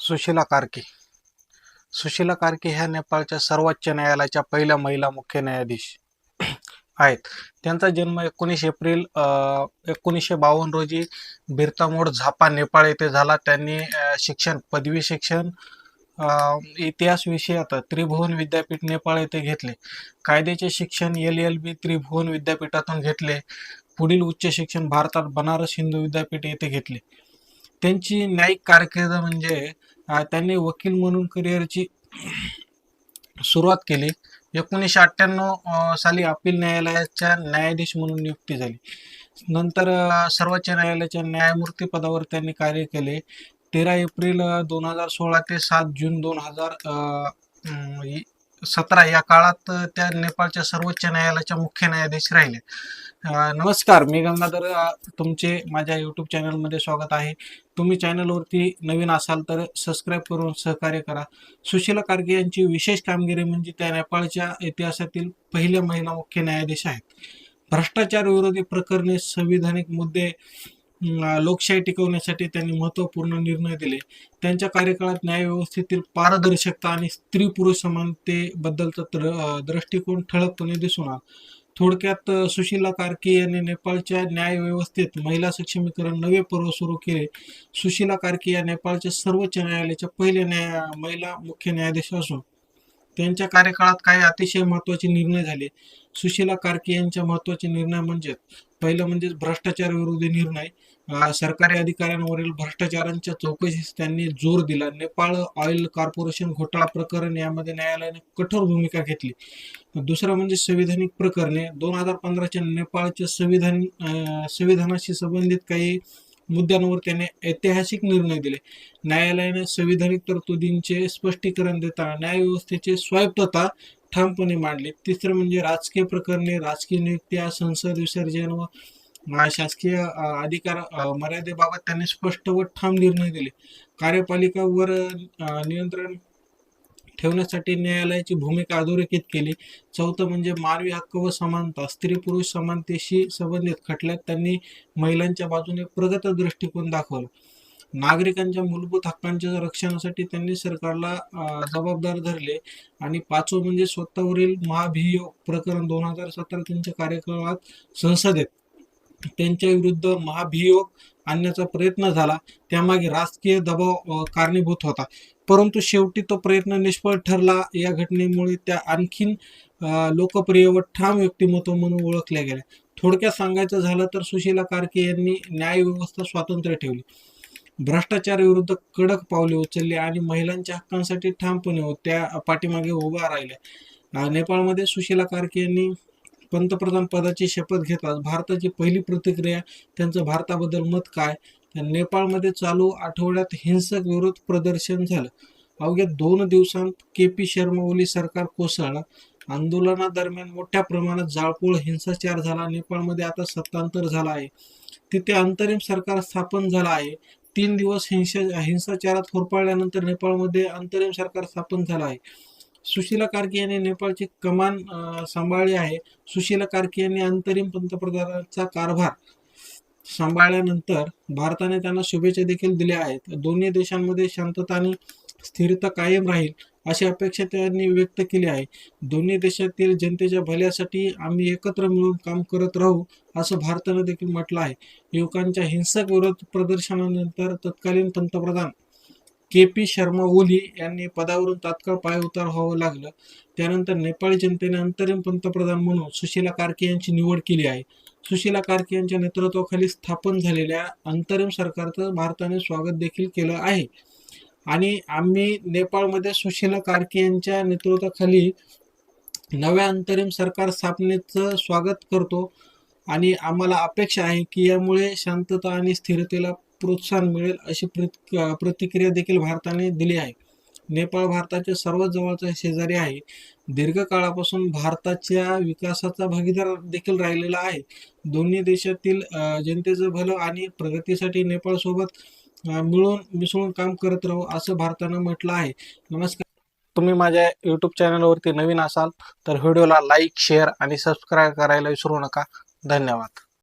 सुशीला कार्की. सुशीला कार्की ह्या नेपाळच्या सर्वोच्च न्यायालयाच्या पहिल्या महिला मुख्य न्यायाधीश आहेत. त्यांचा जन्म एकोणीस एप्रिल एकोणीसशे बावन्न रोजी बिरतामोड झापा नेपाळ येथे झाला. त्यांनी शिक्षण पदवी शिक्षण इतिहास विषयात त्रिभुवन विद्यापीठ नेपाळ येथे घेतले. कायद्याचे शिक्षण एल एल बी त्रिभुवन विद्यापीठातून घेतले. पुढील उच्च शिक्षण भारतात बनारस हिंदू विद्यापीठ येथे घेतले. त्यांची न्यायिक कारकीर्द म्हणजे त्यांनी वकील म्हणून करिअरची सुरुवात केली. एकोणीसशे अठ्ठ्याण्णव साली अपील न्यायालयाच्या न्यायाधीश म्हणून नियुक्ती झाली. नंतर सर्वोच्च न्यायालयाच्या न्यायमूर्ती पदावर त्यांनी कार्य केले. तेरा एप्रिल दोन हजार सोळा ते सात जून दोन हजार सतरा या काळात त्या नेपाळच्या सर्वोच्च न्यायालयाच्या मुख्य न्यायाधीश राहिले. नमस्कार मी गंगाधर तुमचे माझ्या यूट्यूब चॅनलमध्ये स्वागत आहे. तुम्ही चॅनलवरती नवीन असाल तर सबस्क्राईब करून सहकार्य करा. सुशीला कार्गे यांची विशेष कामगिरी म्हणजे त्या नेपाळच्या इतिहासातील पहिल्या महिला मुख्य न्यायाधीश आहेत. भ्रष्टाचार विरोधी प्रकरणे संविधानिक मुद्दे लोकशाही टिकवण्यासाठी त्यांनी महत्त्वपूर्ण निर्णय दिले. त्यांच्या कार्यकाळात न्यायव्यवस्थेतील पारदर्शकता आणि स्त्री पुरुष समानतेबद्दलचा द्र- दृष्टिकोन ठळकपणे दिसून आला. थोडक्यात सुशीला कार्की यांनी नेपाळच्या न्यायव्यवस्थेत महिला सक्षमीकरण नवे पर्व सुरू केले. सुशीला कार्की या नेपाळच्या सर्वोच्च न्यायालयाच्या पहिल्या न्याय महिला मुख्य न्यायाधीश असून त्यांच्या कार्यकाळात काही अतिशय महत्त्वाचे निर्णय झाले. सुशीला कार्की यांच्या महत्त्वाचे निर्णय म्हणजे पहिलं म्हणजे भ्रष्टाचार विरोधी निर्णय. सरकारी अधिकाऱ्यांवरील भ्रष्टाचारांच्या चौकशीस त्यांनी जोर दिला. नेपाळ ऑइल कॉर्पोरेशन घोटाळा प्रकरण यामध्ये न्यायालयाने कठोर भूमिका घेतली. दुसरं म्हणजे संविधानिक प्रकरणे. दोन हजार पंधराच्या नेपाळच्या संविधान संविधानाशी संबंधित काही मुद्द्यांवर त्याने ऐतिहासिक निर्णय दिले. न्यायालयाने संविधानिक तरतुदींचे स्पष्टीकरण देताना न्यायव्यवस्थेचे स्वायत्तता ठामपणे मांडली. तिसरं म्हणजे राजकीय प्रकरणे राजकीय नियुक्त्या संसद विसर्जन व शासकीय अधिकार मर्यादेबाबत त्यांनी स्पष्ट व ठाम निर्णय दिले. कार्यपालिकावर नियंत्रण ठेवण्यासाठी न्यायालयाची भूमिका अधोरेखित केली. चौथं म्हणजे मानवी हक्क व समानता. स्त्री पुरुष समानतेशी संबंधित खटल्यात त्यांनी महिलांच्या बाजूने प्रगत दृष्टिकोन दाखवला. नागरिकांच्या मूलभूत हक्कांच्या रक्षणासाठी त्यांनी सरकारला जबाबदार धरले. आणि पाचवं म्हणजे स्वतःवरील महाभियोग प्रकरण दोन हजार सतरा त्यांच्या कार्यकाळात संसदेत. त्यांच्या विरुद्ध महाभियोग आणण्याचा प्रयत्न झाला. त्यामागे राजकीय दबाव कारणीभूत होता. परंतु शेवटी तो प्रयत्न निष्फळ ठरला. या घटनेमुळे त्या आणखीन लोकप्रिय व ठाम व्यक्तिमत्व म्हणून ओळखल्या गेल्या. थोडक्यात सांगायचं झालं तर सुशीला कारके यांनी न्यायव्यवस्था स्वातंत्र्य ठेवली. भ्रष्टाचार विरुद्ध कडक पावले उचलली आणि महिलांच्या हक्कांसाठी ठामपणे त्या पाठीमागे उभा राहिल्या. नेपाळमध्ये सुशीला कारके यांनी पंतप्रधान पदाची शपथ घेतलाच भारताची पहिली प्रतिक्रिया त्यांचं भारताबद्दल मत काय? तर नेपाळमध्ये चालू आठवड्यात हिंसक विरोध प्रदर्शन झालं. अवघ्या दोन दिवसांत के पी शर्मा ओली सरकार कोसळलं. आंदोलनादरम्यान मोठ्या प्रमाणात जाळपोळ हिंसाचार झाला. नेपाळमध्ये आता सत्तांतर झाला आहे. तिथे अंतरिम सरकार स्थापन झालं आहे. तीन दिवस हिंसा हिंसाचारात होरपाळल्यानंतर नेपाळमध्ये अंतरिम सरकार स्थापन झालं आहे. सुशीला कार्की यांनी नेपाळची कमान सांभाळली आहे. सुशीला कार्की यांनी अंतरिम पंतप्रधानाचा कारभार सांभाळल्यानंतर भारताने त्यांना शुभेच्छा देखील दिल्या आहेत. दोन्ही देशांमध्ये शांतता आणि स्थिरता कायम राहील अशी अपेक्षा त्यांनी व्यक्त केली आहे. दोन्ही देशातील जनतेच्या भल्यासाठी आम्ही एकत्र मिळून काम करत राहू असं भारतानं देखील म्हटलं आहे. युवकांच्या हिंसक विरोध प्रदर्शनानंतर तत्कालीन पंतप्रधान के पी शर्मा ओली यांनी पदावरून तात्काळ पायउतार व्हावं लागलं. त्यानंतर नेपाळी जनतेने अंतरिम पंतप्रधान म्हणून सुशीला कार्के यांची निवड केली आहे. सुशीला कार्के यांच्या नेतृत्वाखाली स्थापन झालेल्या अंतरिम सरकारचं भारताने स्वागत देखील केलं आहे. आणि आम्ही नेपाळमध्ये सुशीला कार्के यांच्या नेतृत्वाखाली नव्या अंतरिम सरकार स्थापनेचं स्वागत करतो. आणि आम्हाला अपेक्षा आहे की यामुळे शांतता आणि स्थिरतेला प्रोत्साहन मिळेल अशी प्रत प्रतिक्रिया देखील भारताने दिली आहे. नेपाळ भारताचे सर्वात जवळचा शेजारी आहे. दीर्घकाळापासून भारताच्या विकासाचा भागीदार देखील राहिलेला आहे. दोन्ही देशातील जनतेचं भलं आणि प्रगतीसाठी नेपाळसोबत मिळून मिसळून काम करत राहू असं भारतानं म्हटलं आहे. नमस्कार. तुम्ही माझ्या यूट्यूब चॅनलवरती नवीन असाल तर व्हिडिओला लाईक शेअर आणि सबस्क्राईब करायला विसरू नका. धन्यवाद.